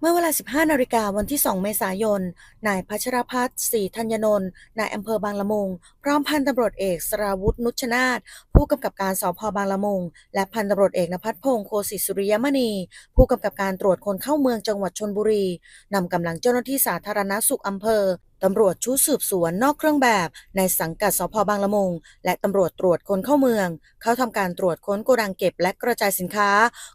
เมื่อเวลา 15 นาฬิกาวันที่ 2 เมษายน นายพัชรพัฒน์ศรีธัญนนท์นายอำเภอบางละมุง พร้อมพันตำรวจเอกสราวุธนุชนาถผู้กำกับการสพบางละมุง และพันตำรวจเอกนภัทรพงศ์โคศิสุริยมณี ผู้กำกับการตรวจคนเข้าเมืองจังหวัดชนบุรีนำกำลังเจ้าหน้าที่สาธารณสุขอำเภอ ตำรวจชุดสืบสวนนอกเครื่องแบบ ในสังกัดสพบางละมุง และตำรวจตรวจคนเข้าเมือง เข้าทำการตรวจค้นโกดังเก็บและกระจายสินค้า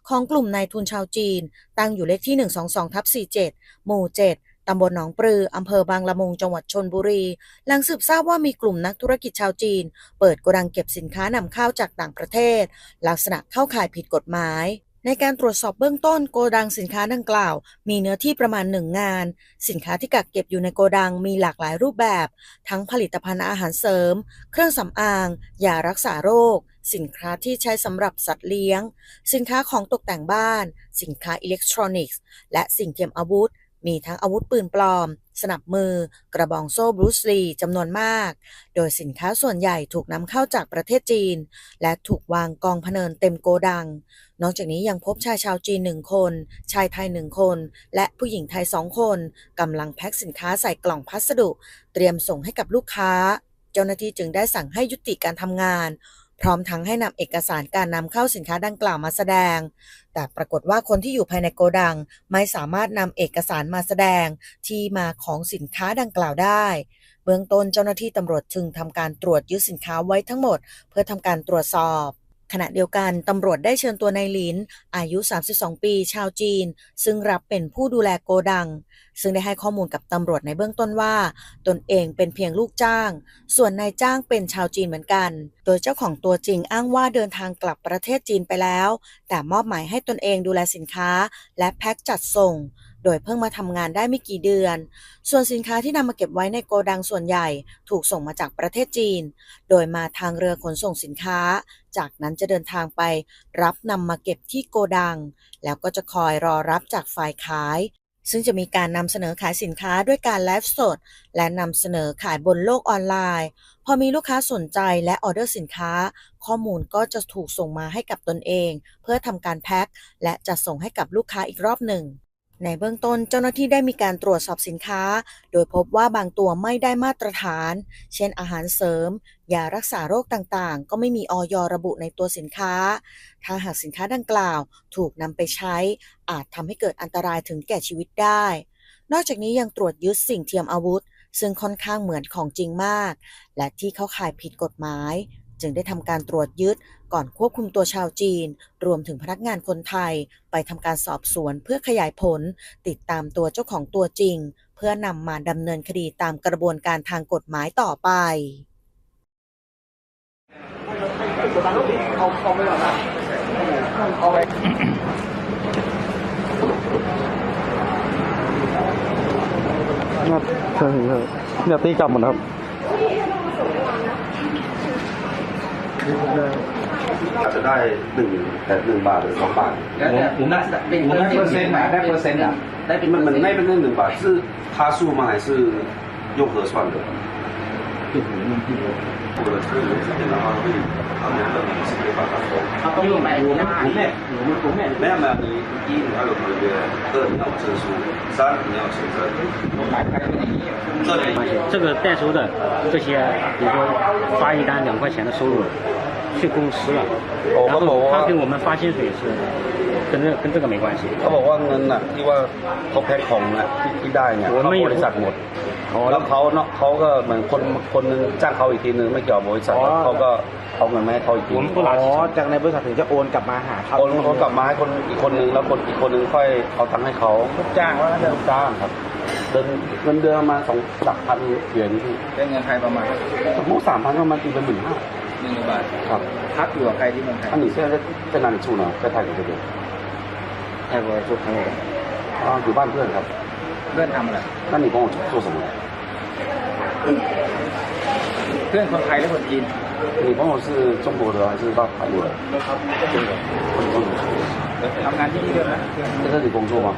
ของกลุ่มนายทุนชาวจีน ตั้งอยู่เลขที่ 122ทับ47 หมู่ 7ตำบลหนองปลือ อำเภอบางละมุง จังหวัดชนบุรี หลังสืบทราบว่ามีกลุ่มนักธุรกิจชาวจีน เปิดโกดังเก็บสินค้านำเข้าจากต่างประเทศ ลักษณะเข้าข่ายผิดกฎหมาย ในการตรวจสอบเบื้องต้นโกดังสินค้าดังกล่าว มีเนื้อที่ประมาณหนึ่งงาน สินค้าที่กักเก็บอยู่ในโกดังมีหลากหลายรูปแบบ ทั้งผลิตภัณฑ์อาหารเสริม เครื่องสำอางยารักษาโรค สินค้าที่ใช้สำหรับสัตว์เลี้ยง สินค้าของตกแต่งบ้าน สินค้าอิเล็กทรอนิกส์ และสิ่งเทียมอาวุธ มีทั้งอาวุธปืนปลอม สนับมือ กระบองโซ่บรูซลีจำนวนมาก โดยสินค้าส่วนใหญ่ถูกนำเข้าจากประเทศจีน และถูกวางกองพเนินเต็มโกดัง นอกจากนี้ยังพบชายชาวจีนหนึ่งคน ชายไทยหนึ่งคน และผู้หญิงไทยสองคนกำลังแพ็คสินค้าใส่กล่องพัสดุ เตรียมส่งให้กับลูกค้า เจ้าหน้าที่จึงได้สั่งให้ยุติการทำงาน พร้อมทั้งให้นำเอกสารการนำเข้าสินค้าดังกล่าวมาแสดง แต่ปรากฏว่าคนที่อยู่ภายในโกดัง ไม่สามารถนำเอกสารมาแสดงที่มาของสินค้าดังกล่าวได้ เบื้องต้นเจ้าหน้าที่ตำรวจจึงทำการตรวจยึดสินค้าไว้ทั้งหมด เพื่อทำการตรวจสอบ ขณะเดียวกันตำรวจได้เชิญตัวนายหลิน อายุ 32 ปี ชาวจีน ซึ่งรับเป็นผู้ดูแลโกดัง ซึ่งได้ให้ข้อมูลกับตำรวจในเบื้องต้นว่า ตนเองเป็นเพียงลูกจ้าง ส่วนนายจ้างเป็นชาวจีนเหมือนกัน โดยเจ้าของตัวจริงอ้างว่าเดินทางกลับประเทศจีนไปแล้ว แต่มอบหมายให้ตนเองดูแลสินค้า และแพ็คจัดส่ง โดยเพิ่งมาทำงานได้ไม่กี่เดือน ส่วนสินค้าที่นำมาเก็บไว้ในโกดังส่วนใหญ่ถูกส่งมาจากประเทศจีน โดยมาทางเรือขนส่งสินค้า จากนั้นจะเดินทางไป รับนำมาเก็บที่โกดัง แล้วก็จะคอยรอรับจากฝ่ายขาย ซึ่งจะมีการนำเสนอขายสินค้าด้วยการไลฟ์สด และนำเสนอขายบนโลกออนไลน์ พอมีลูกค้าสนใจและออเดอร์สินค้า ข้อมูลก็จะถูกส่งมาให้กับตนเอง เพื่อทำการแพ็คและจะส่งให้กับลูกค้าอีกรอบหนึ่ง ในเบื้องต้นเจ้าหน้าที่ได้มีการตรวจสอบสินค้า โดยพบว่าบางตัวไม่ได้มาตรฐาน เช่นอาหารเสริมยารักษาโรคต่างๆ ก็ไม่มีออยระบุในตัวสินค้า ถ้าหากสินค้าดังกล่าว ถูกนำไปใช้ อาจทำให้เกิดอันตรายถึงแก่ชีวิตได้ นอกจากนี้ยังตรวจยึดสิ่งเทียมอาวุธ ซึ่งค่อนข้างเหมือนของจริงมาก และที่เข้าข่ายผิดกฎหมาย จึงได้ทำการตรวจยึดก่อนควบคุมตัวชาวจีน รวมถึงพนักงานคนไทย ไปทำการสอบสวนเพื่อขยายผล ติดตามตัวเจ้าของตัวจริง เพื่อนำมาดำเนินคดีตามกระบวนการทางกฎหมายต่อไปครับใช่ครับเดี๋ยวตีกลับหมดครับ อาจจะได้หนึ่งแต่หนึ่งบาทหรือสองบาท 我我们我们这边买那 percent 的，那边 มันมันไม่เป็นเรื่องหนึ่งบาท是他数吗还是用核算的？我的这个有这边的话会他们的是没办法收。他都有买我们国内我们国内没有没有，你一你要有合约，二你要有证书，三你要有签证。我买开的这里这个代收的这些，比如说发一单两块钱的收入， 去公司了，哦然我我后他给我们发薪水是跟这跟这个没关系。 เขาบอกว่าเงินน่ะที่ว่าเขาแพ็คของน่ะที่ที่ได้เนี่ย โอ้ย เขา ไม่ บริษัทหมดแล้วเขาเนาะเขาก็เหมือนคนคนนึงจ้างเขาอีกทีนึงไม่เกี่ยวกับบริษัทแล้วเขาก็เอาเงินมาให้เขาอีกที 我 นึ 们 ง 不拿 อ๋อ จากในบริษัทถึงจะโอนกลับมาหาเขา โอนโอนกลับมาให้คนอีกคนนึงแล้วคนอีกคนนึงค่อยเอาตังค์ให้เขา จ้างว่าเดิม จ้างครับ เดือนเงินเดือนประมาณสองหลักพันเหรียญที่ เป็นเงินไทยประมาณ สมมติสามพันประมาณตีเป็นหมื่นห้า หนึ่งบาท ครับ พักอยู่กับใครที่เมืองไทย 那你现在在在哪里住呢？在泰国这边。泰国做朋友的，啊，有办เพื่อนครับ เพื่อนทำอะไร 那你帮我做什么？ เพื่อนคนไทยหรือคนจีน 你朋友是中国的还是到泰国的？中国。中国。 ทำงานที่นี่ด้วยนะ 在这里工作吗？